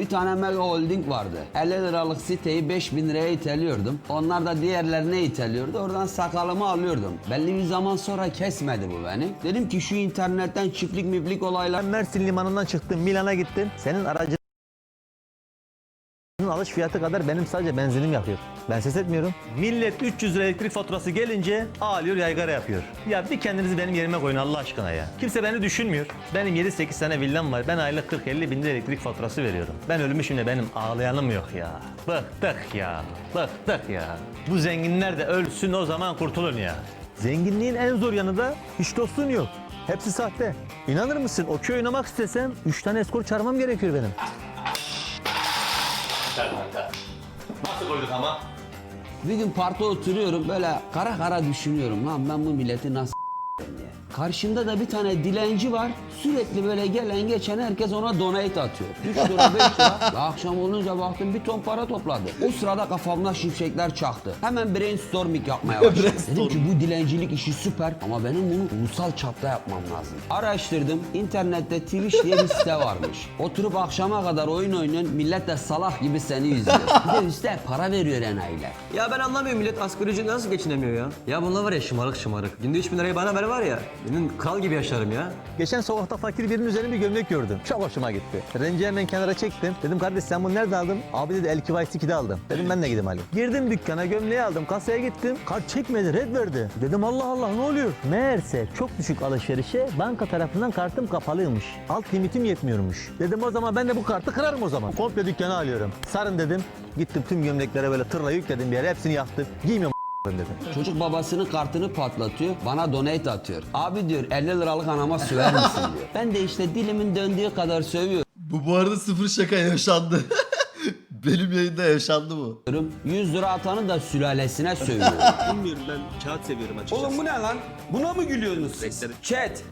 bir tane mega holding vardı. 50 liralık siteyi 5000 liraya iteliyordum. Onlar da diğerlerine iteliyordu. Oradan sakalımı alıyordum. Belli bir zaman sonra kesmedi bu beni. Dedim ki şu internetten çiftlik miplik olaylar Mersin limanından çıktım, Milan'a gittim. Senin aracının alış fiyatı kadar benim sadece benzinim yakıyor. Ben ses etmiyorum. Millet 300 lira elektrik faturası gelince ağlıyor yaygara yapıyor. Ya bir kendinizi benim yerime koyun Allah aşkına ya. Kimse beni düşünmüyor. Benim 7-8 tane villam var. Ben aylık 40-50 bin lira elektrik faturası veriyorum. Ben ölmüşüm de benim ağlayanım yok ya. Bıktık ya. Bıktık ya. Bu zenginler de ölsün o zaman kurtulun ya. Zenginliğin en zor yanı da hiç dostun yok. Hepsi sahte. İnanır mısın o köy oynamak istesem 3 tane eskor çağırmam gerekiyor benim. Nasıl koyduk ama? Bir gün parkta oturuyorum böyle kara kara düşünüyorum. Lan ben bu milleti nasıl diye. Karşımda da bir tane dilenci var. Sürekli böyle gelen geçen herkes ona donate atıyor. 3 lira 5 lira. Akşam olunca baktım bir ton para topladı. O sırada kafamda şimşekler çaktı. Hemen brainstorming yapmaya başladım. Dedim ki bu dilencilik işi süper ama benim bunu ulusal çapta yapmam lazım. Araştırdım. İnternette Twitch diye bir site varmış. Oturup akşama kadar oyun oynayan millet de salak gibi seni izliyor. Bir de üstte para veriyor enayiler. Ya ben anlamıyorum millet asgari ücretle nasıl geçinemiyor ya? Ya bunlar var ya şımarık şımarık. Günde 3 bin lirayı bana ver var ya. Benim kral gibi yaşarım ya. Geçen sokakta fakir birinin üzerine bir gömlek gördüm. Çok hoşuma gitti. Renci hemen kenara çektim. Dedim kardeş sen bunu nerede aldın? Abi dedi El Kivays 2'de aldım. Dedim ben de gideyim alayım. Girdim dükkana gömleği aldım. Kasaya gittim. Kart çekmedi red verdi. Dedim Allah Allah ne oluyor? Meğerse çok düşük alışverişe banka tarafından kartım kapalıymış. Alt limitim yetmiyormuş. Dedim o zaman ben de bu kartı kırarım o zaman. Komple dükkanı alıyorum. Sarın dedim. Gittim tüm gömleklere böyle tırla yükledim bir yere. Hepsini yaktım. Giymiyorum Çocuk babasının kartını patlatıyor, bana donate atıyor. Abi diyor 50 liralık anama söver misin diyor. Ben de işte dilimin döndüğü kadar sövüyorum. Bu bu arada sıfır şaka yaşandı. Benim yayında yaşandı bu. 100 lira atanı da sülalesine sövüyorum. Bilmiyorum ben kağıt seviyorum açıkçası. Oğlum bu ne lan? Buna mı gülüyorsunuz siz? Chat.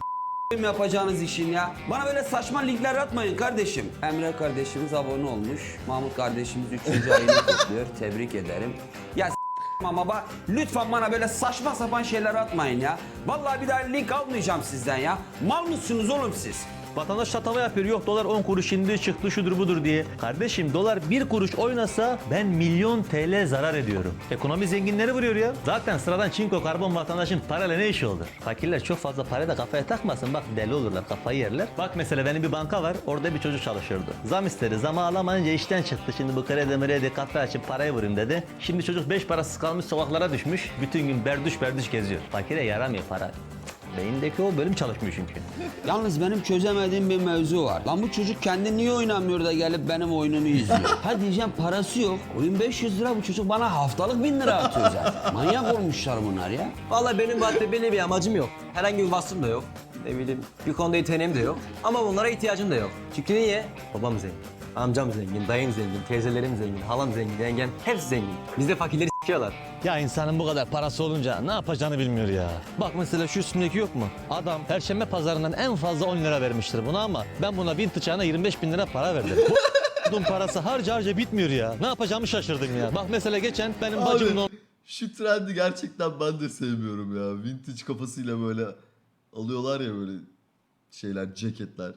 yapacağınız işin ya. Bana böyle saçma linkler atmayın kardeşim. Emre kardeşimiz abone olmuş. Mahmut kardeşimiz 3. ayını kutluyor. Tebrik ederim. Ya ama bak lütfen bana böyle saçma sapan şeyler atmayın ya. Vallahi bir daha link almayacağım sizden ya. Mal mısınız oğlum siz? Vatandaş tatava yapıyor. Yok dolar 10 kuruş indi çıktı şudur budur diye. Kardeşim dolar 1 kuruş oynasa ben milyon TL zarar ediyorum. Ekonomi zenginleri vuruyor ya. Zaten sıradan çinko karbon vatandaşın parayla ne işi olur? Fakirler çok fazla parayı da kafaya takmasın. Bak deli olurlar kafayı yerler. Bak mesela benim bir banka var. Orada bir çocuk çalışıyordu. Zam istedi. Zamı alamayınca işten çıktı. Şimdi bu kredi mredi kafe açıp parayı vurayım dedi. Şimdi çocuk 5 parasız kalmış sokaklara düşmüş. Bütün gün berduş berduş geziyor. Fakire yaramıyor para. Beyindeki o bölüm çalışmıyor çünkü. Yalnız benim çözemediğim bir mevzu var. Lan bu çocuk kendi niye oynamıyor da gelip benim oyunumu izliyor? ha diyeceğim parası yok. Oyun 500 lira bu çocuk bana haftalık 1000 lira atıyor zaten. Manyak olmuşlar bunlar ya. Vallahi benim vatte belli bir amacım yok. Herhangi bir vasfım da yok. Ne bileyim bir konuda yeteneğim de yok. Ama bunlara ihtiyacım da yok. Çünkü niye? Babam zengin. Amcam zengin, dayım zengin, teyzelerim zengin, halam zengin, yengem hepsi zengin. Bizde fakirleri s**iyorlar. Ya insanın bu kadar parası olunca ne yapacağını bilmiyor ya. Bak mesela şu üstündeki yok mu? Adam Perşembe pazarından en fazla 10 lira vermiştir buna ama ben buna bin tıçağına 25 bin lira para verdim. Bu bunun parası harca harca bitmiyor ya. Ne yapacağımı şaşırdım ya. Bak mesela geçen benim bacımın Abi şu trendi gerçekten ben de sevmiyorum ya. Vintage kafasıyla böyle alıyorlar ya böyle şeyler, ceketler.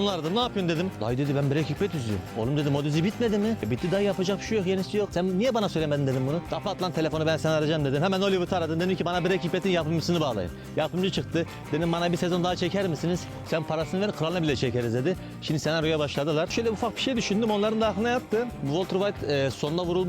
Onlardı. Ne yapıyorsun dedim. Dayı dedi ben Breaking Bad izliyorum. Oğlum dedim o dizi bitmedi mi? E, bitti dayı yapacak bir şey yok yenisi yok. Sen niye bana söylemedin dedim bunu. Kapat lan telefonu ben seni arayacağım dedim. Hemen Hollywood aradım. Dedim ki bana Breaking Bad'in yapımcısını bağlayın. Yapımcı çıktı. Dedim bana bir sezon daha çeker misiniz? Sen parasını ver kralına bile çekeriz dedi. Şimdi senaryoya başladılar. Şöyle ufak bir şey düşündüm onların da aklına yattı. Walter White e, sonuna vurulmuş.